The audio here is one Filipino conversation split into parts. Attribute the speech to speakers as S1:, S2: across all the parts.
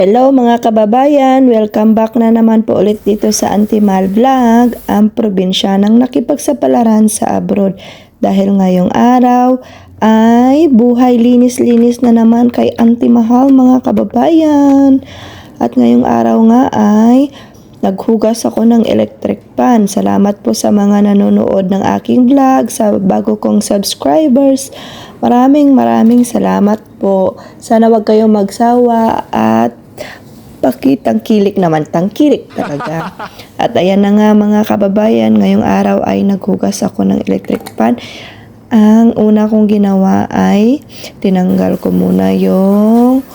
S1: Hello mga kababayan, welcome back na naman po ulit dito sa Antimal Vlog, ang probinsya ng nakipagsapalaran sa abroad. Dahil ngayong araw ay buhay linis-linis na naman kay Antimahal mga kababayan. At ngayong araw nga ay naghugas ako ng electric pan. Salamat po sa mga nanonood ng aking vlog, sa bago kong subscribers. Maraming maraming salamat po. Sana wag kayong magsawa at pakitangkilik naman, tangkilik talaga. At ayan na nga mga kababayan, ngayong araw ay naghugas ako ng electric pan. Ang una kong ginawa ay tinanggal ko muna yung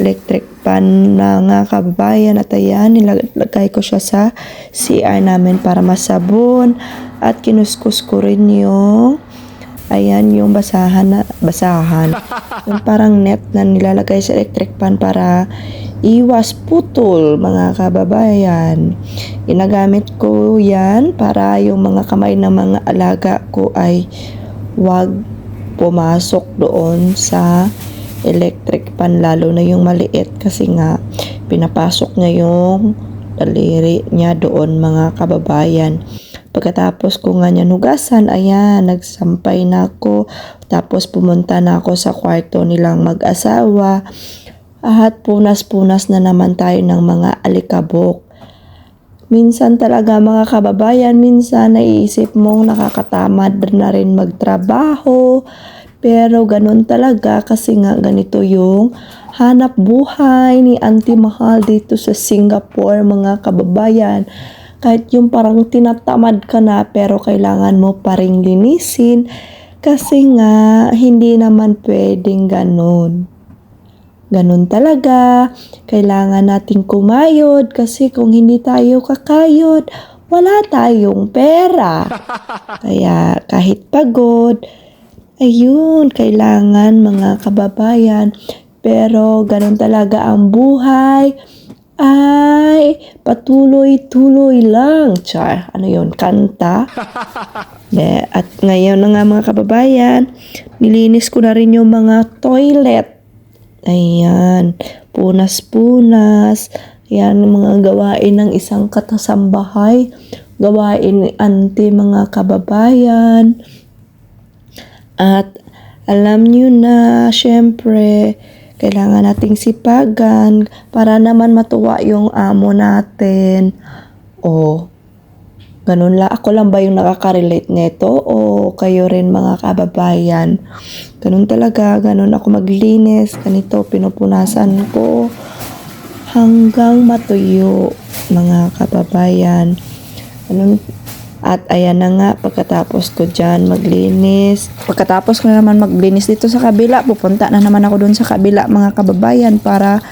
S1: electric pan na nga kababayan at ayan, nilagay ko siya sa CR namin para masabon at kinuskus ko rin yung ayan yung basahan na basahan yung parang net na nilalagay sa electric pan para iwas putol mga kababayan ginagamit ko yan para yung mga kamay ng mga alaga ko ay wag pumasok doon sa electric pan lalo na yung maliit kasi nga pinapasok niya yung daliri niya doon mga kababayan Pagkatapos ko nga niya nugasan, ayan, nagsampay na ako. Tapos pumunta na ako sa kwarto nilang mag-asawa. At punas-punas na naman tayo ng mga alikabok. Minsan talaga mga kababayan, minsan naiisip mong nakakatamad na rin magtrabaho. Pero ganun talaga kasi nga ganito yung hanap buhay ni Auntie Mahal dito sa Singapore mga kababayan kahit yung parang tinatamad ka na pero kailangan mo pa rin linisin kasi nga hindi naman pwedeng ganun. Ganun talaga. Kailangan nating kumayod kasi kung hindi tayo kakayod, wala tayong pera. Kaya kahit pagod, ayun, kailangan mga kababayan. Pero ganun talaga ang buhay ay patuloy-tuloy lang. Char, ano yon Kanta? De, at ngayon na nga mga kababayan, nilinis ko na rin yung mga toilet. Ayan, punas-punas. Ayan, mga gawain ng isang katasambahay. Gawain ni ante mga kababayan. At alam nyo na, syempre, kailangan nating sipagan para naman matuwa yung amo natin. O, ganun la. Ako lang ba yung nakaka-relate nito? O kayo rin mga kababayan? Ganun talaga. Ganun ako maglinis. Ganito, pinupunasan ko hanggang matuyo mga kababayan. Ganun at ayan na nga, pagkatapos ko dyan maglinis. Pagkatapos ko na naman maglinis dito sa kabila, pupunta na naman ako doon sa kabila mga kababayan para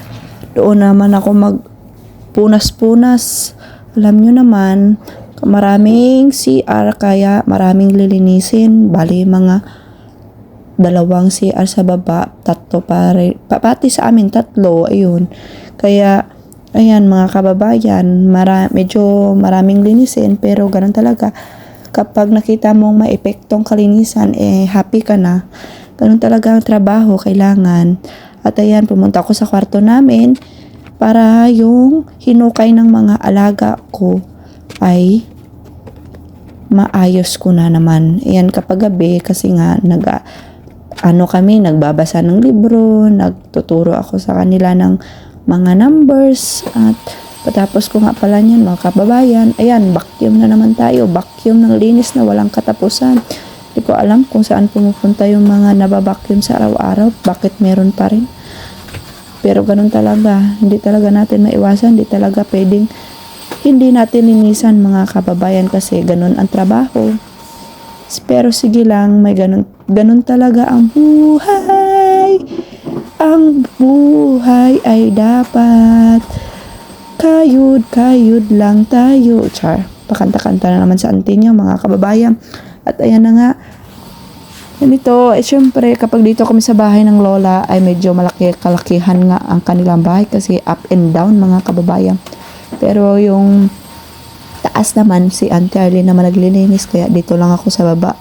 S1: doon naman ako magpunas-punas. Alam nyo naman, maraming CR kaya maraming lilinisin. Bali mga dalawang CR sa baba, tatlo pare, pati sa amin tatlo, ayun. Kaya Ayan mga kababayan, mara, medyo maraming linisin pero ganun talaga. Kapag nakita mong maepektong kalinisan, eh happy ka na. Ganun talaga ang trabaho, kailangan. At ayan, pumunta ako sa kwarto namin para yung hinukay ng mga alaga ko ay maayos ko na naman. Ayan kapag gabi kasi nga nag ano kami, nagbabasa ng libro, nagtuturo ako sa kanila ng mga numbers at patapos ko nga pala niyan mga kababayan ayan vacuum na naman tayo vacuum ng linis na walang katapusan hindi ko alam kung saan pumupunta yung mga nababacuum sa araw-araw bakit meron pa rin pero ganun talaga hindi talaga natin maiwasan hindi talaga pwedeng hindi natin linisan mga kababayan kasi ganun ang trabaho pero sige lang may ganun ganun talaga ang buhay ang buhay ay dapat kayod-kayod lang tayo. Char, pakanta-kanta na naman sa antinyo mga kababayan. At ayan na nga, ganito, eh syempre kapag dito kami sa bahay ng lola ay medyo malaki kalakihan nga ang kanilang bahay kasi up and down mga kababayan. Pero yung taas naman si Auntie Arlene naman naglilinis kaya dito lang ako sa baba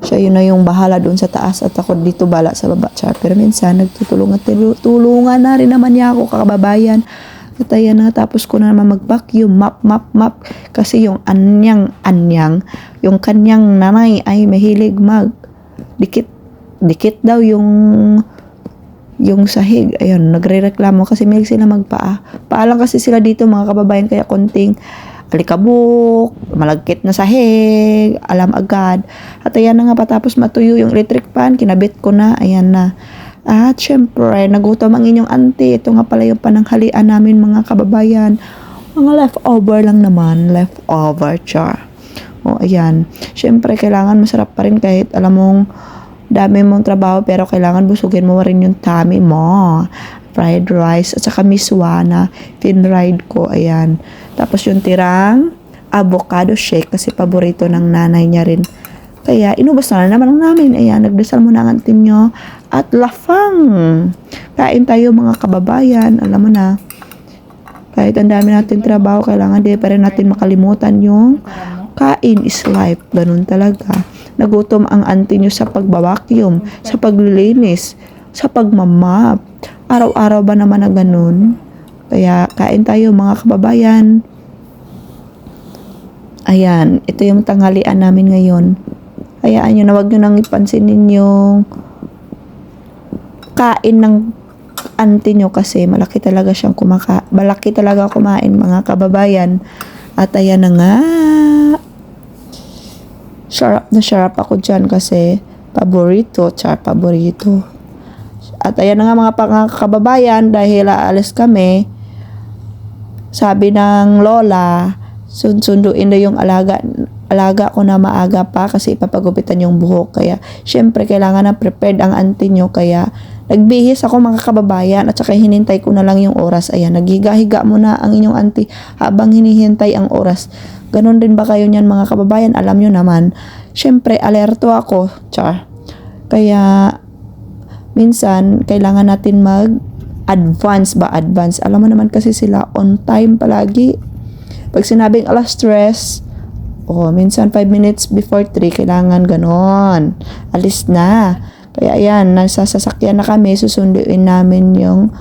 S1: Siya yun na yung bahala doon sa taas at ako dito bala sa baba. Char. Pero minsan, nagtutulungan, tulungan na rin naman niya ako, kakababayan. At ayan na, tapos ko na naman mag-vacuum, map, map, map. Kasi yung anyang, anyang, yung kanyang nanay ay mahilig mag dikit, dikit daw yung yung sahig. Ayun, nagre-reklamo kasi may sila magpaa. Paalang kasi sila dito mga kababayan kaya konting alikabok, malagkit na sahig, alam agad. At ayan na nga patapos matuyo yung electric fan, kinabit ko na, ayan na. At syempre, nagutom ang inyong auntie. Ito nga pala yung pananghalian namin mga kababayan. Mga leftover lang naman, leftover char. O ayan, syempre kailangan masarap pa rin kahit alam mong dami mong trabaho pero kailangan busugin mo rin yung tummy mo. Fried rice at saka miswana, tin-ride ko, ayan. Tapos yung tirang avocado shake kasi paborito ng nanay niya rin. Kaya inubos na naman namin. Ayan, nagdasal muna ang auntie nyo. At lafang. Kain tayo mga kababayan. Alam mo na. Kahit ang dami natin trabaho, kailangan di pa rin natin makalimutan yung kain is life. Ganun talaga. Nagutom ang auntie nyo sa pagbawakyum, sa paglilinis, sa pagmamap. Araw-araw ba naman na ganun? Kaya kain tayo mga kababayan. Ayan, ito yung tanghalian namin ngayon. Hayaan nyo na wag nyo nang ipansinin yung kain ng auntie nyo kasi malaki talaga siyang kumaka malaki talaga kumain mga kababayan. At ayan na nga. Sharap na sharap ako dyan kasi paborito, char paborito. At ayan na nga mga kababayan dahil aalis kami. Sabi ng lola, sunsunduin na yung alaga alaga ko na maaga pa kasi ipapagupitan yung buhok. Kaya, syempre, kailangan na prepared ang auntie nyo. Kaya, nagbihis ako mga kababayan at saka hinintay ko na lang yung oras. Ayan, naghiga-higa muna ang inyong auntie habang hinihintay ang oras. Ganon din ba kayo niyan mga kababayan? Alam nyo naman. Syempre, alerto ako. Char. Kaya, minsan, kailangan natin mag advance ba advance. Alam mo naman kasi sila on time palagi. Pag sinabing alas stress, oh, minsan 5 minutes before 3, kailangan ganon. Alis na. Kaya ayan, nasa sasakyan na kami, susunduin namin yung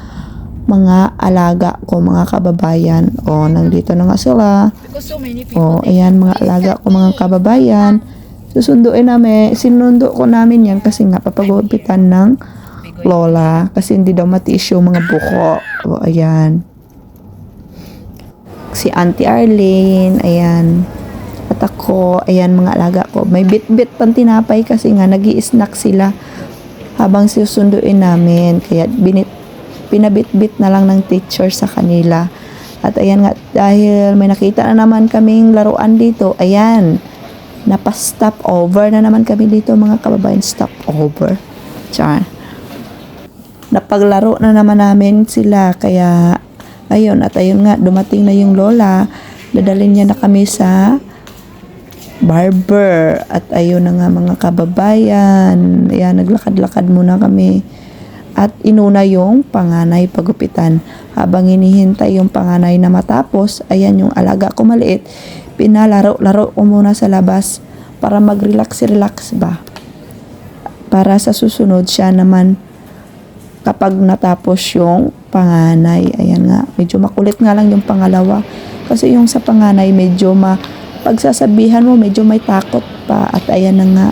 S1: mga alaga ko, mga kababayan. O, nandito na nga sila. O, ayan, mga alaga ko, mga kababayan. Susunduin namin, sinundo ko namin yan kasi nga papagupitan ng lola. Kasi hindi daw matiis yung mga buko. O, ayan. Si Auntie Arlene, ayan. Ako, ayan mga alaga ko. May bit-bit pang tinapay kasi nga nag snack sila habang susunduin namin. Kaya binit, pinabit-bit na lang ng teacher sa kanila. At ayan nga, dahil may nakita na naman kaming laruan dito, ayan, napastop over na naman kami dito mga kababayan, stop over. Char. Napaglaro na naman namin sila, kaya ayun, at ayun nga, dumating na yung lola, dadalhin niya na kami sa barber. At ayun na nga mga kababayan. Ayan, naglakad-lakad muna kami. At inuna yung panganay pagupitan. Habang hinihintay yung panganay na matapos, ayan yung alaga ko maliit. Pinalaro-laro ko muna sa labas para mag-relax-relax ba. Para sa susunod siya naman kapag natapos yung panganay. Ayan nga, medyo makulit nga lang yung pangalawa. Kasi yung sa panganay, medyo ma pagsasabihan mo, medyo may takot pa. At ayan na nga.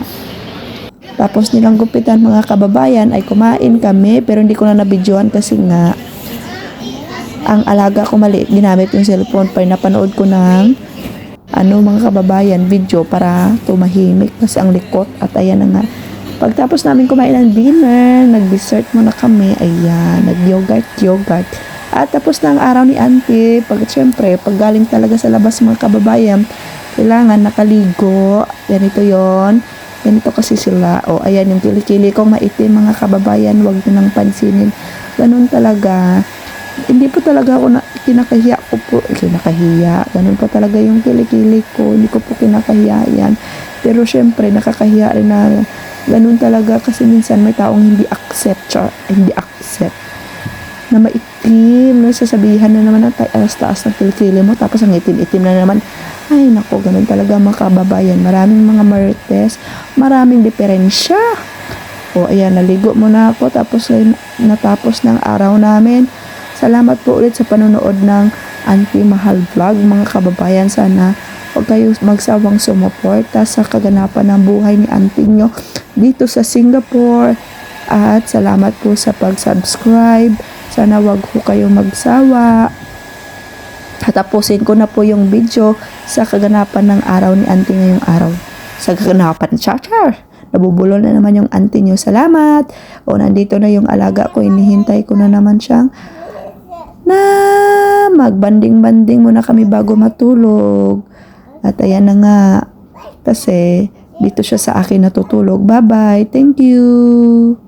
S1: Tapos nilang gupitan mga kababayan ay kumain kami pero hindi ko na nabidyohan kasi nga ang alaga ko maliit ginamit yung cellphone para napanood ko ng ano mga kababayan video para tumahimik kasi ang likot. At ayan na nga. Pagtapos namin kumain ng dinner nag-dessert muna kami. Ayan nag-yogurt yogurt at tapos na ang araw ni auntie pag syempre pag galing talaga sa labas mga kababayan kailangan nakaligo. Ganito yon ganito kasi sila. O ayan yung kilikili kong maitim mga kababayan wag nyo nang pansinin. Ganun talaga. Hindi po talaga ako na, kinakahiya ko po, eh, kinakahiya, ganun po talaga yung kilikili ko, hindi ko po kinakahiya yan. Pero syempre, nakakahiya rin na ganun talaga kasi minsan may taong hindi accept, char, hindi accept. na maitim. No? Sasabihan na naman ng ta- taas ng kilikili mo tapos ang itim-itim na naman. Ay nako, ganun talaga mga kababayan. Maraming mga marites, maraming diferensya. O ayan, naligo muna ako tapos natapos ng araw namin. Salamat po ulit sa panonood ng Auntie Mahal Vlog mga kababayan. Sana huwag kayo magsawang sumuporta sa kaganapan ng buhay ni auntie nyo dito sa Singapore. At salamat po sa pag-subscribe. Sana wag po kayo magsawa. Tatapusin ko na po yung video sa kaganapan ng araw ni auntie ngayong araw. Sa kaganapan, char Nabubulo na naman yung auntie nyo. Salamat! O, nandito na yung alaga ko. Inihintay ko na naman siyang na magbanding-banding muna kami bago matulog. At ayan na nga. Kasi dito siya sa akin natutulog. Bye-bye. Thank you.